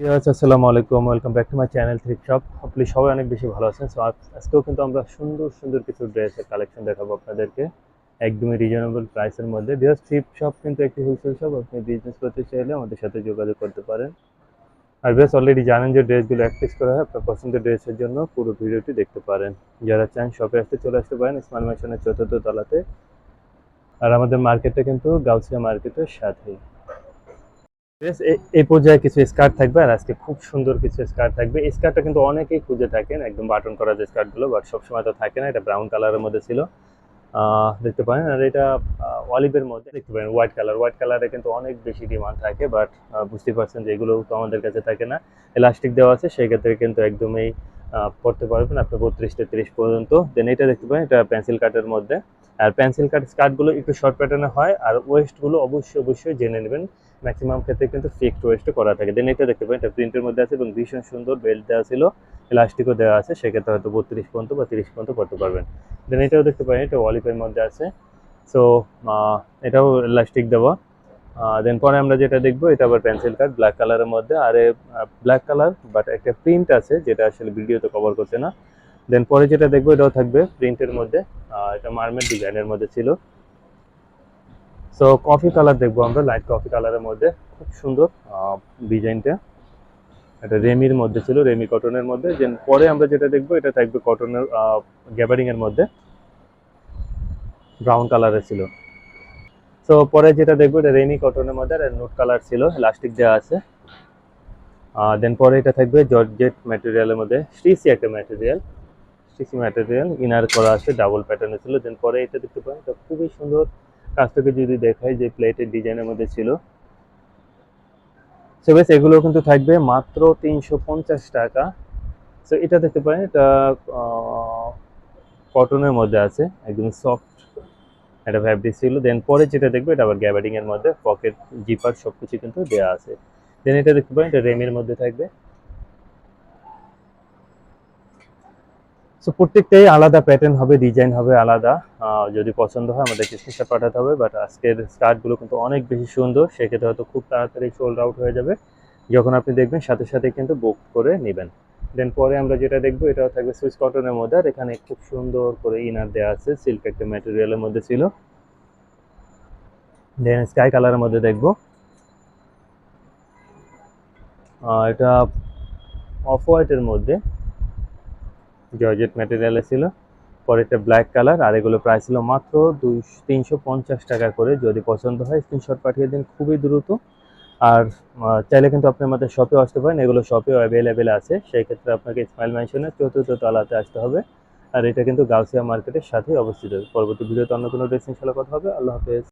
আসসালামু আলাইকুম welcome back to my channel thrift shop আপনি সবাই অনেক বেশি ভালো আছেন। সো আজকেও কিন্তু আমরা সুন্দর সুন্দর কিছু ড্রেসের কালেকশন দেখাবো আপনাদেরকে। একদমই রিজনেবল প্রাইসের মধ্যে। বিকজ থ্রিপ শপ কিন্তু একটি হোলসেল শপ আপনি বিজনেস করতে চাইলে আমাদের সাথে যোগাযোগ করতে পারেন। আর বেশ অলরেডি জানেন যে ড্রেসগুলো অ্যাক্টিস করা হয়, আপনার পছন্দের ড্রেসের জন্য পুরো ভিডিওটি দেখতে পারেন। যারা চান শপে আসতে চলে আসতে পারেন স্মাইল মেশনের চতুর্থ তলাতে। আর আমাদের মার্কেটটা কিন্তু গাউসিয়া মার্কেটের সাথেই। এই পর্যায়ে কিছু স্কার্ট থাকবে আর আজকে খুব সুন্দর কিছু স্কার্ট থাকবে। স্কার্টটা কিন্তু অনেকেই খুঁজে থাকেন, একদম বাটন করা যে স্কার্টগুলো বাট সবসময় তো থাকে না, এটা ব্রাউন কালারের মধ্যে ছিল। দেখতে পারেন, আর এটা অলিভের মধ্যে, দেখতে পারেন হোয়াইট কালার হোয়াইট কালারে কিন্তু অনেক বেশি ডিমান্ড থাকে বাট বুঝতে পারছেন যে এগুলো তো আমাদের কাছে থাকে না। এলাস্টিক দেওয়া আছে, সেই ক্ষেত্রে কিন্তু একদমই পড়তে পারবেন আপনি বত্রিশ তেত্রিশ পর্যন্ত। দেন এটা দেখতে পারেন, এটা পেন্সিল কাটের মধ্যে। আর পেন্সিল কাট স্কার্টগুলো একটু শর্ট প্যাটার্নে হয়, আর ওয়েস্টগুলো অবশ্যই অবশ্যই জেনে নেবেন। ম্যাক্সিমাম ক্ষেত্রে কিন্তু ফিক্সড ওয়েস্টে করা থাকে। দেন এটা দেখতে পাবেন এটা প্রিন্টের মধ্যে আছে এবং ভীষণ সুন্দর বেল্ট দেওয়া ছিল এলাস্টিকও দেওয়া আছে, সেক্ষেত্রে হয়তো বত্রিশ পর্যন্ত বা তিরিশ পর্যন্ত করতে পারবেন। দেন এটাও দেখতে পাবেন এটা অলিপের মধ্যে আছে। সো এটাও এলাস্টিক দেওয়া। দেন পরে আমরা যেটা দেখব, এটা আবার পেন্সিল কাট ব্ল্যাক কালারের মধ্যে। আর ব্ল্যাক কালার বাট একটা প্রিন্ট আছে, যেটা আসলে ভিডিওতে কভার করছে না। দেন পরে যেটা দেখব, এটাও থাকবে প্রিন্টের মধ্যে। এটা মার্মের ডিজাইনের মধ্যে ছিল। সো কফি কালার দেখব আমরা লাইট কফি কালারের মধ্যে। খুব সুন্দর ডিজাইনটা এটা রেমির মধ্যে ছিল, রেমি কটনের মধ্যে। দেন পরে আমরা যেটা দেখব, এটা থাকবে কটনের গ্যাবারিং এর মধ্যে। ব্রাউন কালারের ছিল। সো পরে যেটা দেখব, এটা রেমি কটনের মধ্যে, আর নোট কালার ছিল লাস্টিক দেওয়া আছে। দেন পরে এটা থাকবে জর্জেট ম্যাটেরিয়ালের মধ্যে স্টিসি একটা ম্যাটেরিয়াল স্টিসি ম্যাটেরিয়াল ইনার করা আছে ডাবল প্যাটার্নে ছিল। দেন পরে এটা দেখতে পারেন, এটা খুবই সুন্দর। কাছ থেকে যদি দেখাই যে প্লেটের ডিজাইনের মধ্যে ছিল। সো বেশ, এগুলো কিন্তু থাকবে মাত্র তিনশো পঞ্চাশ টাকা। সো এটা দেখতে পারেন, এটা কটনের মধ্যে আছে, একদম সফট একটা ফ্যাব্রিক ছিল। দেন পরে যেটা দেখবে, এটা আবার গ্যাবারিং এর মধ্যে পকেট জিপার সব কিছু কিন্তু দেওয়া আছে। দেন এটা দেখতে পারেন, এটা রেমের মধ্যে থাকবে। সো প্রত্যেকটাই আলাদা প্যাটার্ন হবে ডিজাইন হবে আলাদা। যদি পছন্দ হয়, আমাদের স্ক্রিনশট পাঠাতে হবে বাট আজকের স্কার্টগুলো কিন্তু অনেক বেশি সুন্দর। সেক্ষেত্রে হয়তো খুব তাড়াতাড়ি সোল্ড আউট হয়ে যাবে। যখন আপনি দেখবেন, সাথে সাথে কিন্তু বুক করে নেবেন। দেন পরে আমরা যেটা দেখব, এটাও থাকবে সুইচ কটনের মধ্যে। আর এখানে খুব সুন্দর করে ইনার দেওয়া আছে সিল্ক একটা ম্যাটেরিয়ালের মধ্যে ছিল। দেন স্কাই কালারের মধ্যে দেখব। এটা অফ হোয়াইটের মধ্যে। জর্জেট ম্যাটেরিয়ালে ছিল। পরে এটা ব্ল্যাক কালার আর এগুলো প্রাইস ছিল মাত্র দুই, তিনশো পঞ্চাশ টাকা করে। যদি পছন্দ হয় স্ক্রিনশট পাঠিয়ে দিন, খুবই দ্রুত। আর চাইলে কিন্তু আপনি আমাদের শপে আসতে পারেন। এগুলো শপেও অ্যাভেলেবেল আছে। সেই ক্ষেত্রে আপনাকে স্মাইল ম্যানশনের চতুর্থ তলাতে আসতে হবে। আর এটা কিন্তু গাউসিয়া মার্কেটের সাথেই অবস্থিত। পরবর্তী ভিডিওতে অন্য কোনো ড্রেসিং কথা হবে। আল্লাহ হাফেজ।